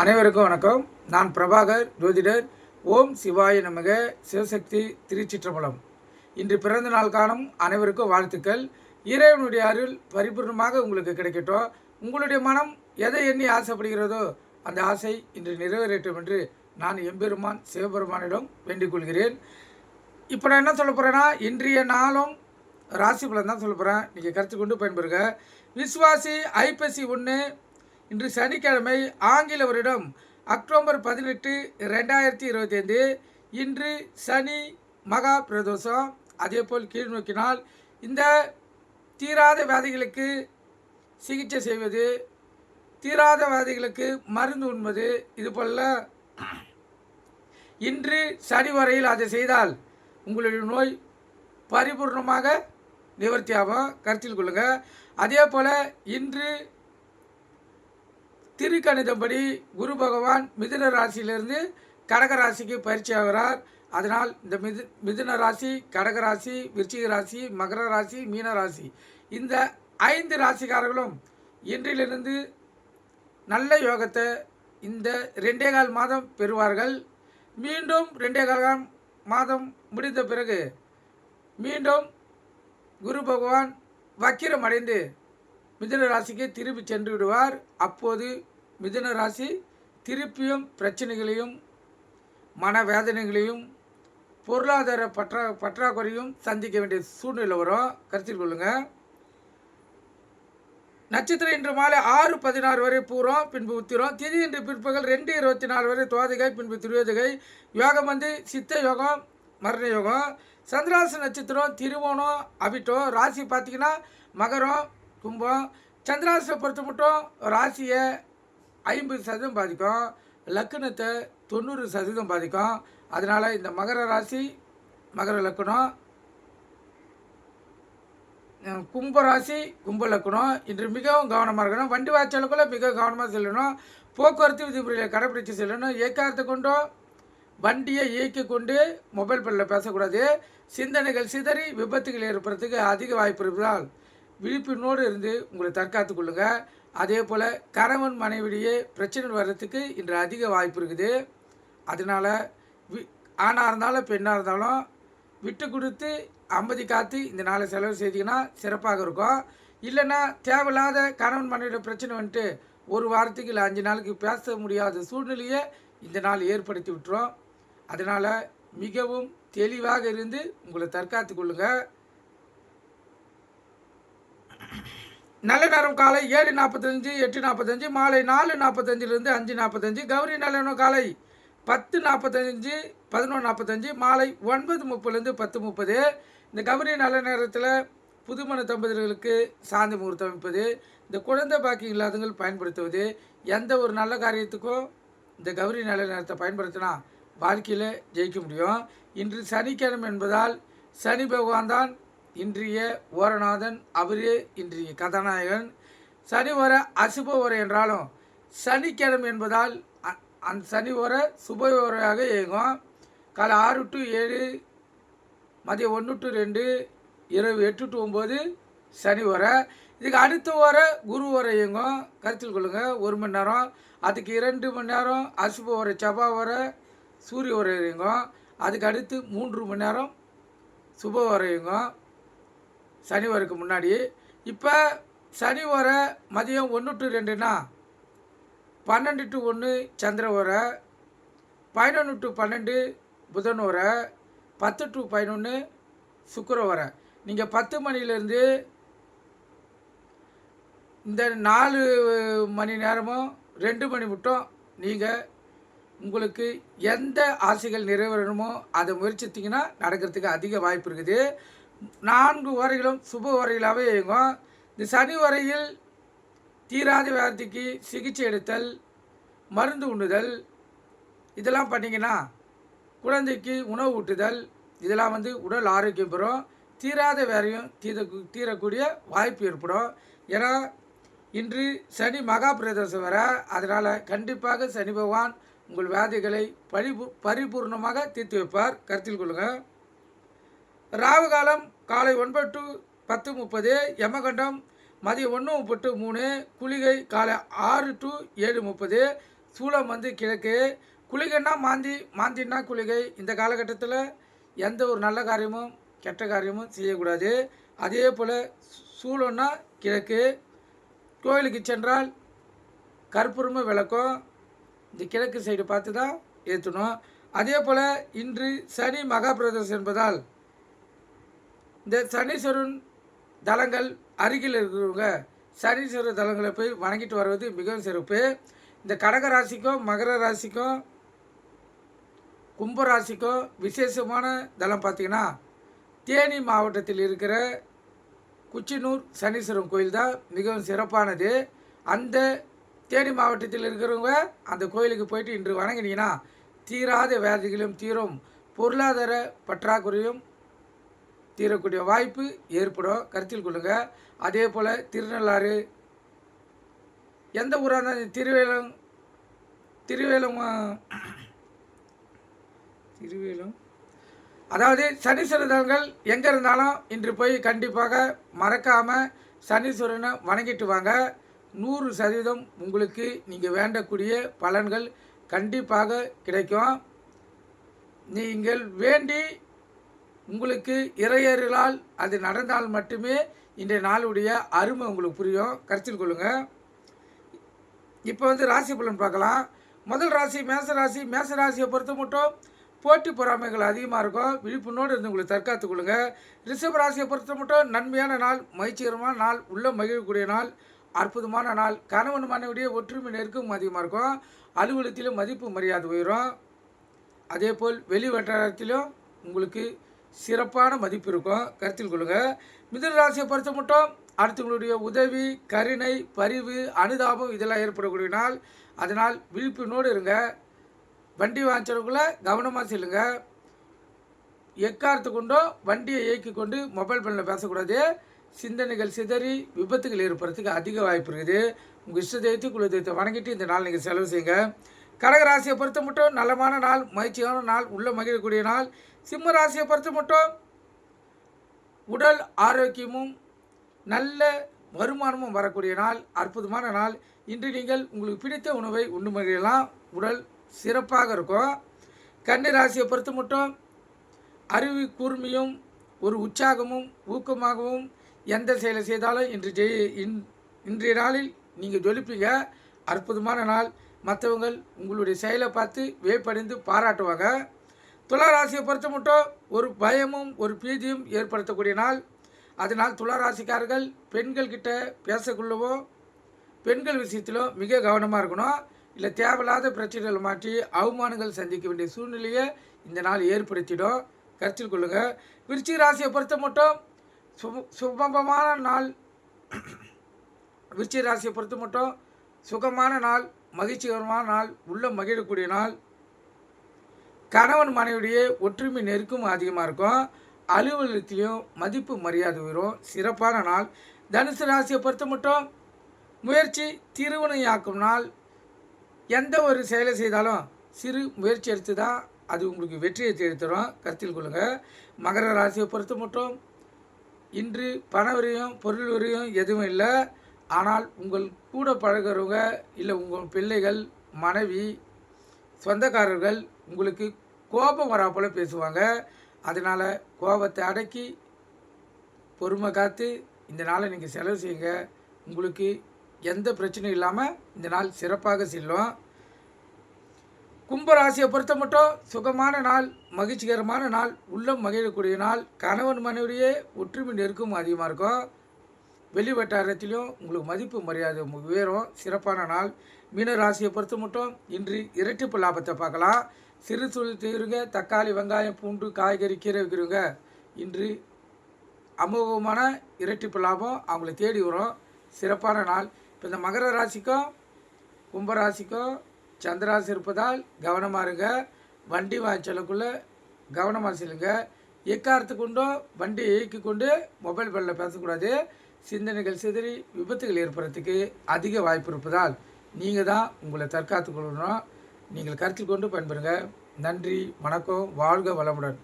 அனைவருக்கும் வணக்கம். நான் பிரபாகர் ஜோதிடர். ஓம் சிவாய நமக. சிவசக்தி திருச்சிற்றம்பலம். இன்று பிறந்த நாள் காணும் அனைவருக்கும் வாழ்த்துக்கள். இறைவனுடைய அருள் பரிபூர்ணமாக உங்களுக்கு கிடைக்கட்டும். உங்களுடைய மனம் எதை எண்ணி ஆசைப்படுகிறதோ அந்த ஆசை இன்று நிறைவேறட்டும் என்று நான் எம்பெருமான் சிவபெருமானிடம் வேண்டிக் கொள்கிறேன். இப்போ நான் என்ன சொல்ல போகிறேன்னா இன்றைய நாளும் ராசி பலன் தான் சொல்ல போகிறேன் நீங்கள் கருத்து கொண்டு பயன்பெறுங்க. விஸ்வாசி ஐப்பசி ஒன்று இன்று சனிக்கிழமை ஆங்கில வருடம் அக்டோபர் பதினெட்டு ரெண்டாயிரத்தி இருபத்தி ஐந்து இன்று சனி மகா பிரதோஷம். அதேபோல் கீழ் நோக்கினால் இந்த தீராத வியாதிகளுக்கு சிகிச்சை செய்வது தீராத வியாதிகளுக்கு மருந்து உண்பது இதுபோல் இன்று சனி வரையில் அதை செய்தால் உங்களுடைய நோய் பரிபூர்ணமாக நிவர்த்தியாகும். கருத்தில் கொள்ளுங்கள் அதே போல் இன்று திருக்கணிதப்படி குரு பகவான் மிதுன ராசியிலிருந்து கடக ராசிக்கு பயிற்சி ஆகிறார். அதனால் இந்த மிது மிதுன ராசி கடக ராசி விருச்சிக ராசி மகர ராசி மீன ராசி. இந்த ஐந்து ராசிக்காரர்களும் இன்றிலிருந்து நல்ல யோகத்தை இந்த ரெண்டே கால் மாதம் பெறுவார்கள். மீண்டும் ரெண்டே கால் மாதம் முடிந்த பிறகு மீண்டும் குரு பகவான் வக்கிரம் அடைந்து மிதுன ராசிக்கு திருப்பி சென்று விடுவார். அப்போது மிதன ராசி திருப்பியும் பிரச்சனைகளையும் மனவேதனைகளையும் பொருளாதார பற்றா பற்றாக்குறையும் சந்திக்க வேண்டிய சூழ்நிலை வரும். கருத்தில் கொள்ளுங்கள் நட்சத்திரம் இன்று மாலை ஆறு பதினாறு வரை பூரம் பின்பு உத்திரம். திதி இன்று பிற்பகல் ரெண்டு இருபத்தி நாலு வரை துவாதிகை பின்பு திருவேதிகை யோகம் வந்து சித்த யோகம் மரண யோகம். சந்திராச நட்சத்திரம் திருவோணம் அபிட்டம் ராசி பார்த்தீங்கன்னா மகரம் கும்பம். சந்திராசை பொறுத்த மட்டும் ராசியை ஐம்பது சதவீதம் பாதிக்கும். லக்கணத்தை தொண்ணூறு சதவீதம் பாதிக்கும். அதனால் இந்த மகர ராசி மகர லக்கணம் கும்ப ராசி கும்ப லக்கணம் இன்று மிகவும் கவனமாக இருக்கணும். வண்டி வாய்ச்சலுக்குள்ள மிக கவனமாக செல்லணும். போக்குவரத்து விதிமுறைகளை கடைபிடித்து செல்லணும். ஏக்காரத்தை கொண்டோ வண்டியை இயக்கி கொண்டு மொபைல் ஃபோனில் பேசக்கூடாது. சிந்தனைகள் சிதறி விபத்துகள் ஏற்படுறதுக்கு அதிக வாய்ப்பு இருப்பதால் விழிப்புணோடு இருந்து உங்களை தற்காத்து கொள்ளுங்க. அதே போல் கணவன் மனைவிடையே பிரச்சனை வர்றதுக்கு இன்று அதிக வாய்ப்பு இருக்குது. அதனால் வி ஆணாக இருந்தாலும் பெண்ணாக இருந்தாலும் விட்டு கொடுத்து அம்பதி காத்து இந்த நாளை செலவு செய்தீங்கன்னா சிறப்பாக இருக்கும். இல்லைன்னா தேவையில்லாத கணவன் மனைவியோட பிரச்சனை வந்துட்டு ஒரு வாரத்துக்கு இல்லை அஞ்சு நாளுக்கு பேச முடியாத சூழ்நிலையை இந்த நாள் ஏற்படுத்தி விட்டுரும். அதனால் மிகவும் தெளிவாக இருந்து உங்களை தற்காத்து கொள்ளுங்கள் நல்ல நேரம் காலை ஏழு நாற்பத்தஞ்சு எட்டு நாற்பத்தஞ்சு மாலை நாலு நாற்பத்தஞ்சிலிருந்து அஞ்சு நாற்பத்தஞ்சு கௌரி நல்ல நேரம் காலை பத்து நாற்பத்தஞ்சு பதினொன்று நாற்பத்தஞ்சு மாலை ஒன்பது முப்பதுலேருந்து பத்து முப்பது. இந்த கௌரி நல்ல நேரத்தில் புதுமண தம்பதிகளுக்கு சாந்தி முகூர்த்தம் அமைப்பது இந்த குழந்தை பாக்கியம் இல்லாதவங்கள் பயன்படுத்துவது எந்த ஒரு நல்ல காரியத்துக்கும் இந்த கௌரி நல்ல நேரத்தை பயன்படுத்தினா வாழ்க்கையில் ஜெயிக்க முடியும். இன்று சனிக்கிழமை என்பதால் சனி பகவான் தான் இன்றைய ஓரநாதன் அவரே இன்றைய கதாநாயகன். சனி வர அசுப வர என்றாலும் சனிக்கிழமை என்பதால் அந்த சனி வர சுப வரையாக இயங்கும். காலை ஆறு டு ஏழு மதியம் ஒன்று டு ரெண்டு இரவு எட்டு டு ஒம்பது சனி வர. இதுக்கு அடுத்த வர குரு உரை இயங்கும். கருத்தில் கொள்ளுங்கள் ஒரு மணி நேரம் அதுக்கு இரண்டு மணி நேரம் அசுப வர செவ்வா வர சூரிய வர இயங்கும். அதுக்கு அடுத்து மூன்று மணி நேரம் சுப வர இயங்கும். சனி வரக்கு முன்னாடி. இப்போ சனி வர மதியம் ஒன்று டு ரெண்டுனா பன்னெண்டு டு ஒன்று சந்திர வர பதினொன்று டு பன்னெண்டு புதன் வர பத்து டு பதினொன்று சுக்கிர வர. நீங்கள் பத்து மணிலேருந்து இந்த நாலு மணி நேரமும் ரெண்டு மணி மட்டும் நீங்கள் உங்களுக்கு எந்த ஆசைகள் நிறைவேறணுமோ அதை முயற்சித்தீங்கன்னா நடக்கிறதுக்கு அதிக வாய்ப்பு இருக்குது. நான்கு வரைகளும் சுப வரைகளாகவே இயங்கும். இந்த சனி வரையில் தீராத வியாதிக்கு சிகிச்சை எடுத்தல் மருந்து உண்ணுதல் இதெல்லாம் பண்ணிங்கன்னா குழந்தைக்கு உணவு ஊட்டுதல் இதெல்லாம் வந்து உடல் ஆரோக்கியம் பெறும். தீராத வேறையும் தீர தீரக்கூடிய வாய்ப்பு ஏற்படும். ஏன்னா இன்று சனி மகா பிரதோஷம் வர அதனால் கண்டிப்பாக சனி பகவான் உங்கள் வியாதிகளை பரிபூ பரிபூர்ணமாக தீர்த்து வைப்பார். கருத்தில் கொள்ளுங்கள் ராகு காலம் காலை ஒன்பது டு பத்து முப்பது யமகண்டம் மதியம் ஒன்று முப்பட்டு மூணு குளிகை காலை ஆறு டு ஏழு முப்பது சூளம் வந்து கிழக்கு. குளிகைன்னா மாந்தி மாந்தின்னா குளிகை. இந்த காலகட்டத்தில் எந்த ஒரு நல்ல காரியமும் கெட்ட காரியமும் செய்யக்கூடாது. அதே போல் சூளம்னா கிழக்கு. கோயிலுக்கு சென்றால் கற்பூரமும் விளக்கும். இந்த கிழக்கு சைடு பார்த்து தான் ஏற்றணும் அதே போல் இன்று சனி மகாபிரதோஷம் என்பதால் இந்த சனீஸ்வரன் தலங்கள் அருகில் இருக்கிறவங்க சனீஸ்வரர் தலங்களை போய் வணங்கிட்டு வருவது மிகவும் சிறப்பு. இந்த கடக ராசிக்கும் மகர ராசிக்கும் கும்ப ராசிக்கும் விசேஷமான தலம் பார்த்திங்கன்னா தேனி மாவட்டத்தில் இருக்கிற குச்சினூர் சனீஸ்வரன் கோயில் தான் மிகவும் சிறப்பானது. அந்த தேனி மாவட்டத்தில் இருக்கிறவங்க அந்த கோயிலுக்கு போயிட்டு இன்று வணங்கினீங்கன்னா தீராத வியாதிகளும் தீரும். பொருளாதார பற்றாக்குறையும் தீரக்கூடிய வாய்ப்பு ஏற்படும். கருத்தில் கொள்ளுங்கள் அதே போல் திருநள்ளாறு எந்த ஊராக இருந்தாலும் திருவேலம் திருவேலம் திருவேலம். அதாவது சனீஸ்வரர் எங்கே இருந்தாலும் இன்று போய் கண்டிப்பாக மறக்காமல் சனீஸ்வரனை வணங்கிட்டு வாங்க. நூறு சதவீதம் உங்களுக்கு நீங்கள் வேண்டக்கூடிய பலன்கள் கண்டிப்பாக கிடைக்கும். நீங்கள் வேண்டி உங்களுக்கு இறையர்களால் அது நடந்தால் மட்டுமே இன்றைய நாளுடைய அருமை உங்களுக்கு புரியும். கருத்தில் கொள்ளுங்கள் இப்போ வந்து ராசி பலன் பார்க்கலாம். முதல் ராசி மேச ராசி மேச ராசியை பொறுத்த மட்டும் போட்டி பொறாமைகள் அதிகமாக இருக்கும். விழிப்புணோடு இருந்து உங்களை தற்காத்துக் கொள்ளுங்க. ரிஷப ராசியை பொறுத்த மட்டும் நன்மையான நாள் மகிழ்ச்சிகரமான நாள் உள்ள மகிழக்கூடிய நாள் அற்புதமான நாள் கணவன் மனைவிடைய ஒற்றுமை நெருக்கம் அதிகமாக இருக்கும். அலுவலகத்திலும் மதிப்பு மரியாதை உயரும். அதே போல் வெளி வட்டாரத்திலும் உங்களுக்கு சிறப்பான மதிப்பு இருக்கும். கருத்தில் கொள்ளுங்கள் மிதுன ராசியை பொறுத்த மட்டும் அடுத்தவங்களுடைய உதவி கருணை பரிவு அனுதாபம் இதெல்லாம் ஏற்படக்கூடிய நாள். அதனால் விழிப்புணோடு இருங்க. வண்டி வாங்கிச்சவங்கள கவனமாக செல்லுங்க. எக்காரத்து கொண்டோ வண்டியை இயக்கி கொண்டு மொபைல் ஃபோனில் பேசக்கூடாது. சிந்தனைகள் சிதறி விபத்துகள் ஏற்படுறதுக்கு அதிக வாய்ப்பு இருக்குது. உங்கள் இஷ்ட தெய்வத்தை குல தெய்வத்தை வணங்கிட்டு இந்த நாள் நீங்கள் செலவு செய்யுங்க. கடக ராசியை பொறுத்த மட்டும் நலமான நாள் மகிழ்ச்சியான நாள் உள்ள மகிழக்கூடிய நாள். சிம்ம ராசியை பொறுத்து மட்டும் உடல் ஆரோக்கியமும் நல்ல வருமானமும் வரக்கூடிய நாள் அற்புதமான நாள். இன்று நீங்கள் உங்களுக்கு பிடித்த உணவை உண்டு மகிழலாம். உடல் சிறப்பாக இருக்கும். கன்னி ராசியை பொறுத்து மட்டும் அறிவு கூர்மையும் ஒரு உற்சாகமும் ஊக்கமாகவும் எந்த செயலை செய்தாலும் இன்று ஜெய் இன்- இன்றைய நாளில் நீங்கள் ஜொலிப்பீங்க. அற்புதமான நாள். மற்றவங்கள் உங்களுடைய செயலை பார்த்து வியப்படைந்து பாராட்டுவாங்க. துளாராசியை பொறுத்த மட்டும் ஒரு பயமும் ஒரு பீதியும் ஏற்படுத்தக்கூடிய நாள். அதனால் துளாராசிக்காரர்கள் பெண்கள்கிட்ட பெண்கள் பேசக்குள்ளவோ பெண்கள் விஷயத்திலோ மிக கவனமாக இருக்கணும். இல்லை தேவையில்லாத பிரச்சனைகளை மாற்றி அவமானங்கள் சந்திக்க வேண்டிய சூழ்நிலையை இந்த நாள் ஏற்படுத்திடும். கருத்தில் கொள்ளுங்கள் விருச்சிக ராசியை பொறுத்த மட்டும் சுப சுபமான நாள். விருச்சிக ராசியை பொறுத்த மட்டும் சுகமான நாள் மகிழ்ச்சிகரமான நாள் உள்ள மகிழக்கூடிய நாள். கணவன் மனைவியுடைய ஒற்றுமை நெருக்கமும் அதிகமாக இருக்கும். அலுவலகத்திலையும் மதிப்பு மரியாதை வரும் சிறப்பான நாள். தனுசு ராசியை பொறுத்த மட்டும் முயற்சி திருவினையாக்கும் நாள். எந்த ஒரு செயலை செய்தாலும் சிறு முயற்சி எடுத்து தான் அது உங்களுக்கு வெற்றியை தேடி கருத்தில் கொள்ளுங்கள் மகர ராசியை பொறுத்த மட்டும் இன்று பண வரியும் பொருள் வரியும் எதுவும் இல்லை. ஆனால் உங்கள் கூட பழகிறவங்க இல்லை உங்கள் பிள்ளைகள் மனைவி சொந்தக்காரர்கள் உங்களுக்கு கோபம் வரா போல் பேசுவாங்க. அதனால் கோபத்தை அடக்கி பொறுமை காத்து இந்த நாளை நீங்கள் செலவு செய்யுங்க. உங்களுக்கு எந்த பிரச்சனையும் இல்லாமல் இந்த நாள் சிறப்பாக செல்லும். கும்பராசியை பொறுத்த மட்டும் சுகமான நாள் மகிழ்ச்சிகரமான நாள் உள்ளம் மகிழக்கூடிய நாள் கணவன் மனைவியே ஒற்றுமை நெருக்கம் அதிகமாக இருக்கும். வெளி வட்டாரத்திலையும் உங்களுக்கு மதிப்பு மரியாதை உயரும். சிறப்பான நாள். மீன ராசியை பொறுத்த மட்டும் இன்று இரட்டிப்பு லாபத்தை பார்க்கலாம். சிறு தொழில் செய்கிறவங்க தக்காளி வெங்காயம் பூண்டு காய்கறி கீரை விற்கிறவங்க இன்று அமோகமான இரட்டிப்பு லாபம் அவங்கள தேடி வரும். சிறப்பான நாள். இப்போ இந்த மகர ராசிக்கும் கும்பராசிக்கும் சந்திராசி இருப்பதால் கவனமாக இருங்க. வண்டி வாய்ச்சலுக்குள்ளே கவனமாக செல்லுங்க. எக்காரத்து கொண்டோ வண்டியை இயக்கி கொண்டு மொபைல் ஃபோனில் பேசக்கூடாது. சிந்தனைகள் சிதறி விபத்துகள் ஏற்படுறதுக்கு அதிக வாய்ப்பு இருப்பதால் நீங்கள் தான் உங்களை தற்காத்து கொள்ளணும். நீங்கள் கருத்தில் கொண்டு பயன்பெறுங்க. நன்றி வணக்கம் வாழ்க வளமுடன்.